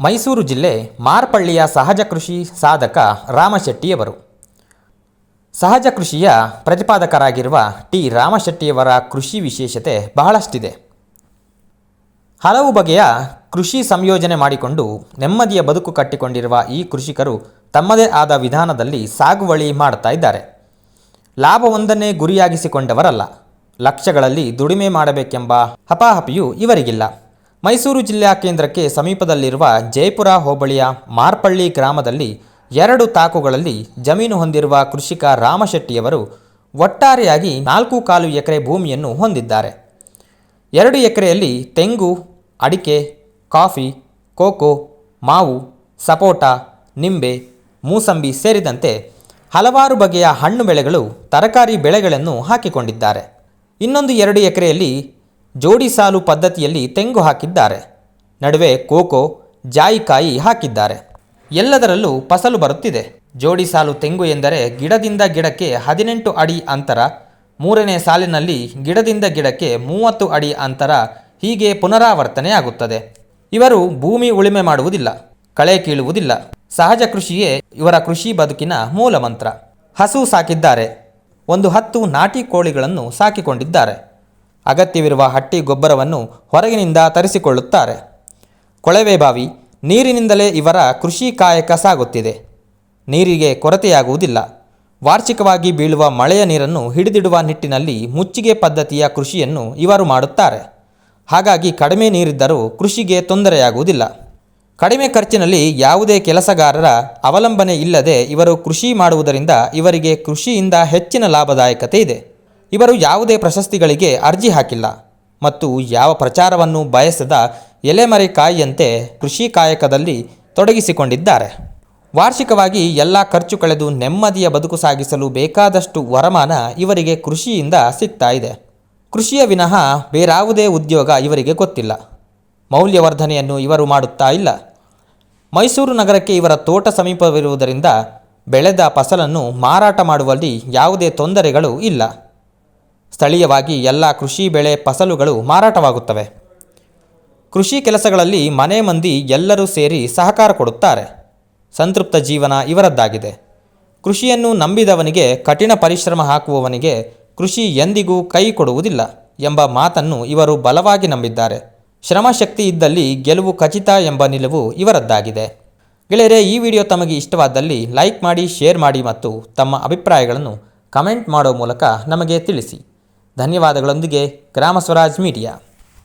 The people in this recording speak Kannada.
ಮೈಸೂರು ಜಿಲ್ಲೆ ಮಾರ್ಪಳ್ಳಿಯ ಸಹಜ ಕೃಷಿ ಸಾಧಕ ರಾಮಶೆಟ್ಟಿಯವರು. ಸಹಜ ಕೃಷಿಯ ಪ್ರತಿಪಾದಕರಾಗಿರುವ ಟಿ. ರಾಮಶೆಟ್ಟಿಯವರ ಕೃಷಿ ವಿಶೇಷತೆ ಬಹಳಷ್ಟಿದೆ. ಹಲವು ಬಗೆಯ ಕೃಷಿ ಸಂಯೋಜನೆ ಮಾಡಿಕೊಂಡು ನೆಮ್ಮದಿಯ ಬದುಕು ಕಟ್ಟಿಕೊಂಡಿರುವ ಈ ಕೃಷಿಕರು ತಮ್ಮದೇ ಆದ ವಿಧಾನದಲ್ಲಿ ಸಾಗುವಳಿ ಮಾಡುತ್ತಾ ಇದ್ದಾರೆ. ಲಾಭವೊಂದನ್ನೇ ಗುರಿಯಾಗಿಸಿಕೊಂಡವರಲ್ಲ. ಲಕ್ಷಗಳಲ್ಲಿ ದುಡಿಮೆ ಮಾಡಬೇಕೆಂಬ ಹಪಾಹಪಿಯೂ ಇವರಿಗಿಲ್ಲ. ಮೈಸೂರು ಜಿಲ್ಲಾ ಕೇಂದ್ರಕ್ಕೆ ಸಮೀಪದಲ್ಲಿರುವ ಜಯಪುರ ಹೋಬಳಿಯ ಮಾರ್ಪಳ್ಳಿ ಗ್ರಾಮದಲ್ಲಿ ಎರಡು ತಾಕುಗಳಲ್ಲಿ ಜಮೀನು ಹೊಂದಿರುವ ಕೃಷಿಕ ರಾಮಶೆಟ್ಟಿಯವರು ಒಟ್ಟಾರೆಯಾಗಿ ನಾಲ್ಕು ಕಾಲು ಎಕರೆ ಭೂಮಿಯನ್ನು ಹೊಂದಿದ್ದಾರೆ. ಎರಡು ಎಕರೆಯಲ್ಲಿ ತೆಂಗು, ಅಡಿಕೆ, ಕಾಫಿ, ಕೋಕೋ, ಮಾವು, ಸಪೋಟ, ನಿಂಬೆ, ಮೂಸಂಬಿ ಸೇರಿದಂತೆ ಹಲವಾರು ಬಗೆಯ ಹಣ್ಣು ಬೆಳೆಗಳು ತರಕಾರಿ ಬೆಳೆಗಳನ್ನು ಹಾಕಿಕೊಂಡಿದ್ದಾರೆ. ಇನ್ನೊಂದು ಎರಡು ಎಕರೆಯಲ್ಲಿ ಜೋಡಿ ಸಾಲು ಪದ್ಧತಿಯಲ್ಲಿ ತೆಂಗು ಹಾಕಿದ್ದಾರೆ. ನಡುವೆ ಕೋಕೋ, ಜಾಯಿಕಾಯಿ ಹಾಕಿದ್ದಾರೆ. ಎಲ್ಲದರಲ್ಲೂ ಫಸಲು ಬರುತ್ತಿದೆ. ಜೋಡಿ ಸಾಲು ತೆಂಗು ಎಂದರೆ ಗಿಡದಿಂದ ಗಿಡಕ್ಕೆ ಹದಿನೆಂಟು ಅಡಿ ಅಂತರ, ಮೂರನೇ ಸಾಲಿನಲ್ಲಿ ಗಿಡದಿಂದ ಗಿಡಕ್ಕೆ ಮೂವತ್ತು ಅಡಿ ಅಂತರ ಹೀಗೆ ಪುನರಾವರ್ತನೆಯಾಗುತ್ತದೆ ಇವರು ಭೂಮಿ ಉಳುಮೆ ಮಾಡುವುದಿಲ್ಲ, ಕಳೆ ಕೀಳುವುದಿಲ್ಲ. ಸಹಜ ಕೃಷಿಯೇ ಇವರ ಕೃಷಿ ಬದುಕಿನ ಮೂಲ ಮಂತ್ರ ಹಸು ಸಾಕಿದ್ದಾರೆ. ಒಂದು ಹತ್ತು ನಾಟಿ ಕೋಳಿಗಳನ್ನು ಸಾಕಿಕೊಂಡಿದ್ದಾರೆ. ಅಗತ್ಯವಿರುವ ಹಟ್ಟಿ ಗೊಬ್ಬರವನ್ನು ಹೊರಗಿನಿಂದ ತರಿಸಿಕೊಳ್ಳುತ್ತಾರೆ. ಕೊಳವೆ ಬಾವಿ, ನೀರಿನಿಂದಲೇ ಇವರ ಕೃಷಿ ಕಾಯಕ ಸಾಗುತ್ತಿದೆ. ನೀರಿಗೆ ಕೊರತೆಯಾಗುವುದಿಲ್ಲ. ವಾರ್ಷಿಕವಾಗಿ ಬೀಳುವ ಮಳೆಯ ನೀರನ್ನು ಹಿಡಿದಿಡುವ ನಿಟ್ಟಿನಲ್ಲಿ ಮುಚ್ಚಿಗೆ ಪದ್ಧತಿಯ ಕೃಷಿಯನ್ನು ಇವರು ಮಾಡುತ್ತಾರೆ. ಹಾಗಾಗಿ ಕಡಿಮೆ ನೀರಿದ್ದರೂ ಕೃಷಿಗೆ ತೊಂದರೆಯಾಗುವುದಿಲ್ಲ. ಕಡಿಮೆ ಖರ್ಚಿನಲ್ಲಿ ಯಾವುದೇ ಕೆಲಸಗಾರರ ಅವಲಂಬನೆ ಇಲ್ಲದೆ ಇವರು ಕೃಷಿ ಮಾಡುವುದರಿಂದ ಇವರಿಗೆ ಕೃಷಿಯಿಂದ ಹೆಚ್ಚಿನ ಲಾಭದಾಯಕತೆ ಇದೆ. ಇವರು ಯಾವುದೇ ಪ್ರಶಸ್ತಿಗಳಿಗೆ ಅರ್ಜಿ ಹಾಕಿಲ್ಲ ಮತ್ತು ಯಾವ ಪ್ರಚಾರವನ್ನು ಬಯಸದ ಎಲೆಮರೆ ಕಾಯಿಯಂತೆ ಕೃಷಿ ಕಾಯಕದಲ್ಲಿ ತೊಡಗಿಸಿಕೊಂಡಿದ್ದಾರೆ. ವಾರ್ಷಿಕವಾಗಿ ಎಲ್ಲ ಖರ್ಚು ಕಳೆದು ನೆಮ್ಮದಿಯ ಬದುಕು ಸಾಗಿಸಲು ಬೇಕಾದಷ್ಟು ವರಮಾನ ಇವರಿಗೆ ಕೃಷಿಯಿಂದ ಸಿಗ್ತಾ ಇದೆ. ಕೃಷಿಯ ವಿನಃ ಬೇರಾವುದೇ ಉದ್ಯೋಗ ಇವರಿಗೆ ಗೊತ್ತಿಲ್ಲ. ಮೌಲ್ಯವರ್ಧನೆಯನ್ನು ಇವರು ಮಾಡುತ್ತಾ ಇಲ್ಲ. ಮೈಸೂರು ನಗರಕ್ಕೆ ಇವರ ತೋಟ ಸಮೀಪವಿರುವುದರಿಂದ ಬೆಳೆದ ಫಸಲನ್ನು ಮಾರಾಟ ಮಾಡುವಲ್ಲಿ ಯಾವುದೇ ತೊಂದರೆಗಳು ಇಲ್ಲ. ಸ್ಥಳೀಯವಾಗಿ ಎಲ್ಲ ಕೃಷಿ ಬೆಳೆ ಫಸಲುಗಳು ಮಾರಾಟವಾಗುತ್ತವೆ. ಕೃಷಿ ಕೆಲಸಗಳಲ್ಲಿ ಮನೆ ಮಂದಿ ಎಲ್ಲರೂ ಸೇರಿ ಸಹಕಾರ ಕೊಡುತ್ತಾರೆ. ಸಂತೃಪ್ತ ಜೀವನ ಇವರದ್ದಾಗಿದೆ. ಕೃಷಿಯನ್ನು ನಂಬಿದವನಿಗೆ ಕಠಿಣ ಪರಿಶ್ರಮ ಹಾಕುವವನಿಗೆ ಕೃಷಿ ಎಂದಿಗೂ ಕೈ ಕೊಡುವುದಿಲ್ಲ ಎಂಬ ಮಾತನ್ನು ಇವರು ಬಲವಾಗಿ ನಂಬಿದ್ದಾರೆ. ಶ್ರಮಶಕ್ತಿ ಇದ್ದಲ್ಲಿ ಗೆಲುವು ಖಚಿತ ಎಂಬ ನಿಲುವು ಇವರದ್ದಾಗಿದೆ. ಗೆಳೆಯರೆ, ಈ ವಿಡಿಯೋ ತಮಗೆ ಇಷ್ಟವಾದಲ್ಲಿ ಲೈಕ್ ಮಾಡಿ, ಶೇರ್ ಮಾಡಿ ಮತ್ತು ತಮ್ಮ ಅಭಿಪ್ರಾಯಗಳನ್ನು ಕಮೆಂಟ್ ಮಾಡೋ ಮೂಲಕ ನಮಗೆ ತಿಳಿಸಿ. ಧನ್ಯವಾದಗಳೊಂದಿಗೆ ಗ್ರಾಮ ಸ್ವರಾಜ್ ಮೀಡಿಯಾ.